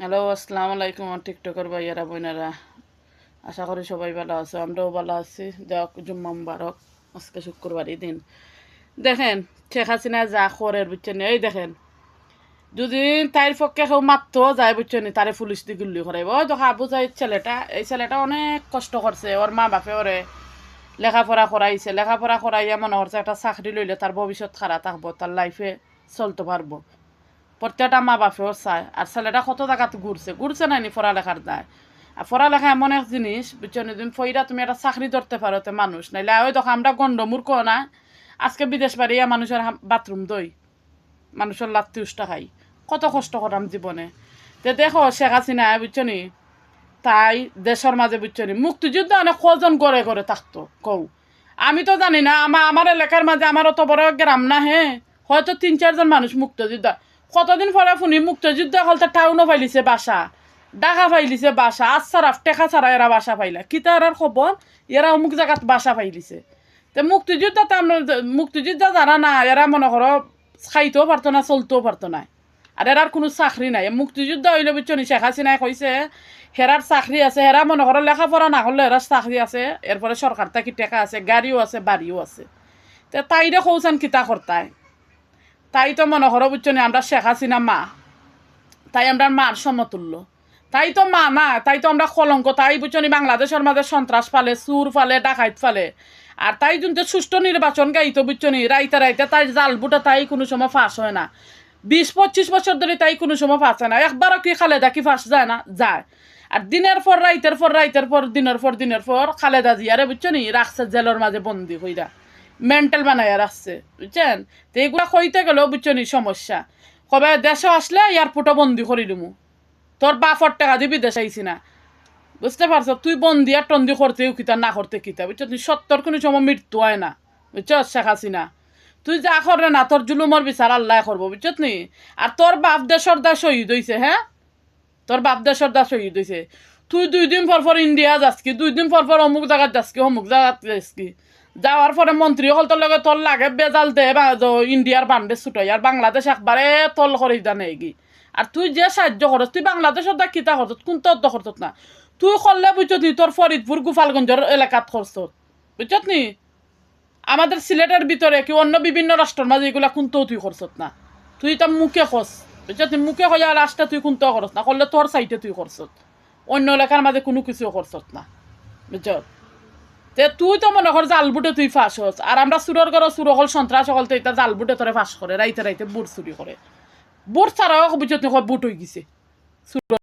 Hello, আসসালামু আলাইকুম টিকটকের ভাইয়ারা, বোনেরা। আশা করি সবাই ভালো আছে, আমরাও ভালো আছি। দেখ জুম্মা মুবারক। আজকে শুক্রবারই দিন। দেখেন, শেখ হাসিনা যা করে বুঝছেন এই দেখেন, যদি তাইর পক্ষে কেউ মাত্র যায় বুঝছেন তারে পুলিশ দিয়ে গুল্লি করাইব। ওই দেখো, আবু যাই ছেলেটা, এই ছেলেটা অনেক কষ্ট করছে। ওর মা বাপে ওরে লেখাপড়া করাইছে। লেখাপড়া করাইয়া মনে করছে, একটা চাকরি লইলে তার ভবিষ্যৎ খারাপ থাকব, তার লাইফে চলতে পারব। প্রত্যেকটা মা বাপেও চায়। আর ছেলেটা কত জায়গাত ঘুরছে। ঘুরছে নাইনি পড়ালেখার দায় আর পড়ালেখা এমন এক জিনিস বুঝছ নি তুমি ফইরা তুমি একটা চাকরি ধরতে পারো তো মানুষ। নাইলে ওই দেখো, আমরা গন্ড মূর্খ না। আজকে বিদেশ বাড়িয়া মানুষের বাথরুম দই মানুষের লাত্তি উষ্টা খাই। কত কষ্ট করাম জীবনে তে দেখো শেখ হাসিনা বুঝছ নি তাই দেশের মাঝে বুঝছ নি মুক্তিযুদ্ধ অনেক কজন করে করে থাকতো কৌ আমি তো জানি না আমার আমার এলাকার মাঝে আমার অত বড় গ্রাম না হে হয়তো তিন চারজন মানুষ মুক্তযুদ্ধ কতদিন পরে শুনি, মুক্তযুদ্ধ হলতে টাউনও পাইলিছে বাসা। ডাকা পাইলিছে বাসা। আসারাফ টেকা ছাড়া এরা বাসা পাইলা। কিতা এরার খবর? এরা অমুক জায়গাত বাসা পাইলিছে। তে মুক্তিযুদ্ধ মুক্তিযুদ্ধ যারা না, এরা মনে করো খাইতেও পারতো না, চলতেও পারতো না। আর এরার কোনো চাকরি নাই। মুক্তিযুদ্ধ হইলে বুঝছ নি? শেখ হাসিনাই কইছে, হেরার চাকরি আছে, হেরা মনে করো লেখাপড়া না করলে হেরার চাকরি আছে। এরপরে সরকার থাকি টেকা আছে, গাড়িও আছে, বাড়িও আছে। তে তাইরে কৌসান কিতা করতায়? তাই তো মনে করো বুঝছ আমরা শেখ হাসিনা মা। তাই আমরা মার সমতুল্য। তাই তো মা না, তাই তো আমরা কলঙ্ক। তাই বুঝছ বাংলাদেশের মাঝে সন্ত্রাস ফালে, সুর ফালে, ডাকাইত ফালে। আর তাই কিন্তু সুষ্ঠু নির্বাচন গাইতো বুঝছ নি, রাইতে রাইতে তাই জাল বুটা তাই কোনো সময় ফাঁস হয় না। বিশ, পঁচিশ বছর ধরে তাই কোনো সময় ফাঁস হয় না। একবারও কি খালেদা কি ফাঁস যায় না? যায়। আর দিনের পর, রাইতের পর রাইতের পর, দিনের পর দিনের পর খালেদা জিয়ারে বুঝছ রাখছে জেলের মাঝে বন্দি হইরা। মেন্টাল বানাইয়া রাখছে, বুঝছেন? তো এগুলা কইতে গেলেও বুঝছ নি সমস্যা। কবে দেশে আসলে এয়ারপোর্টও বন্দি করি দিমু। তোর বাপর টাকা দিবি বিদেশ আইসি না। বুঝতে পারছ? তুই বন্দি আর টন্দি করতেও কিতা না করতে কিতা বুঝছ তুই সত্তর কোনো সময় মৃত্যু হয় না। বুঝছ? শেখ হাসিনা। তুই যা করে না, তোর জুলুমর বিচার আল্লাহ করব বুঝছত নি? আর তোর বাপ দেশর দা শহীদ হইছে হ্যাঁ? তোর বাপ দেশর দা শহীদ হইছে। তুই দুই দিন পর পর ইন্ডিয়া যাস কি? দুই দিন পর পর অমুক জায়গাত যাসকি অমুক জায়গাত যাসকি যাওয়ার পরে মন্ত্রী হল তোর লগে তোর লাগে বেজাল দে ইন্ডিয়ার বান্ডে ছুটাই আর বাংলাদেশ একবারে তল করে দা নেগি আর তুই যে সাহায্য করস তুই বাংলাদেশত দা কিতা করত কোন তোর করত না। তুই করলে বুঝছত নি তোর ফরিদপুর গোপালগঞ্জের এলাকাত করছ বুঝছত নি? আমাদের সিলেটের ভিতরে কি অন্য বিভিন্ন রাষ্ট্রের মাঝে এগুলা কোনটাও তুই করছত না? তুই তা মুখে খস বুঝছত নি? মুখে কয়া রাষ্ট্রে তুই কোনটাও করস না? করলে তোর সাইটে তুই করছত অন্য এলাকার মাঝে কোনো কিছু করছত না বুঝছত তে তুই তো মনে কর জালবুটে তুই ফাঁস হস, আর আমরা চুরর করো চুর হল সন্ত্রাস হল, তো এটা জালবুটে তোরে ফাঁস করে, রাইতে রাইতে বুট চুরি করে। বুট ছাড়াও বুঝত বুট হয়ে গেছে। চুর